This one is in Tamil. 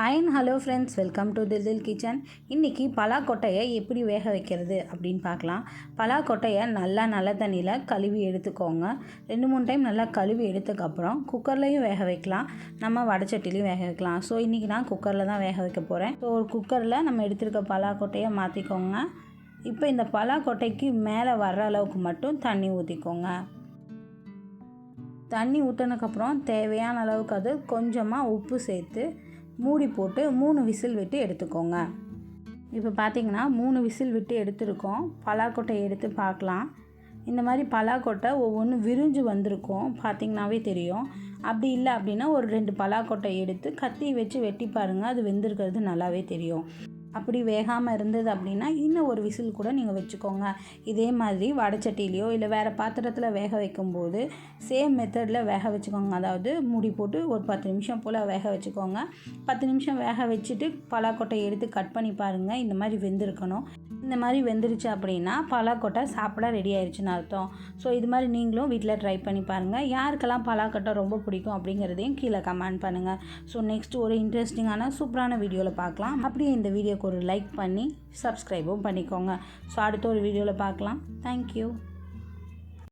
Hi and hello friends welcome to Dil kitchen இன்றைக்கி பலாக்கொட்டையை எப்படி வேக வைக்கிறது அப்படின்னு பார்க்கலாம். பலாக்கொட்டையை நல்லா நல்ல தண்ணியில் கழுவி எடுத்துக்கோங்க. ரெண்டு மூணு டைம் நல்லா கழுவி எடுத்ததுக்கப்புறம் குக்கர்லேயும் வேக வைக்கலாம். நம்ம வடச்சட்டிலையும் வேக வைக்கலாம். ஸோ இன்றைக்கி நான் குக்கரில் தான் வேக வைக்க போகிறேன் ஸோ ஒரு குக்கரில் நம்ம எடுத்திருக்க பலாக்கொட்டையை மாற்றிக்கோங்க இப்போ இந்த பலாக்கொட்டைக்கு மேலே வர்ற அளவுக்கு மட்டும் தண்ணி ஊற்றிக்கோங்க தண்ணி ஊற்றினதுக்கப்புறம் தேவையான அளவுக்கு அது கொஞ்சமாக உப்பு சேர்த்து மூடி போட்டு மூணு விசில் விட்டு எடுத்துக்கோங்க. இப்போ பார்த்தீங்கன்னா மூணு விசில் விட்டு எடுத்திருக்கோம். பலாக்கொட்டையை எடுத்து பார்க்கலாம். இந்த மாதிரி பலாக்கொட்டை ஒவ்வொன்றும் விரிஞ்சு வந்திருக்கும். பார்த்திங்கனாவே தெரியும். அப்படி இல்லை அப்படின்னா ஒரு ரெண்டு பலாக்கொட்டை எடுத்து கத்தி வச்சு வெட்டி பாருங்கள் அது வெந்திருக்கிறது நல்லாவே தெரியும். அப்படி வேகாமல் இருந்தது அப்படின்னா இன்னும் ஒரு விசில் கூட நீங்கள் வச்சுக்கோங்க. இதே மாதிரி வடச்சட்டிலையோ இல்லை வேறு பாத்திரத்தில் வேக வைக்கும்போது சேம் மெத்தடில் வேக வச்சுக்கோங்க. அதாவது மூடி போட்டு ஒரு பத்து நிமிஷம் போல் வேக வச்சுக்கோங்க. பத்து நிமிஷம் வேக வச்சுட்டு பலாக்கொட்டை எடுத்து கட் பண்ணி பாருங்கள் இந்த மாதிரி வெந்திருக்கணும். இந்த மாதிரி வெந்துருச்சு அப்படின்னா பலாக்கொட்டை சாப்பிட ரெடி ஆயிடுச்சுன்னு அர்த்தம். ஸோ இது மாதிரி நீங்களும் வீட்டில் ட்ரை பண்ணி பாருங்கள் யாருக்கெல்லாம் பலாக்கொட்டை ரொம்ப பிடிக்கும் அப்படிங்கிறதையும் கீழே கமெண்ட் பண்ணுங்கள் ஸோ நெக்ஸ்ட் ஒரு இன்ட்ரெஸ்டிங்கான சூப்பரான வீடியோவில் பார்க்கலாம். அப்படியே இந்த வீடியோக்கு ஒரு லைக் பண்ணி சப்ஸ்கிரைபும் பண்ணிக்கோங்க. ஸோ அடுத்த ஒரு வீடியோவில் பார்க்கலாம். தேங்க்யூ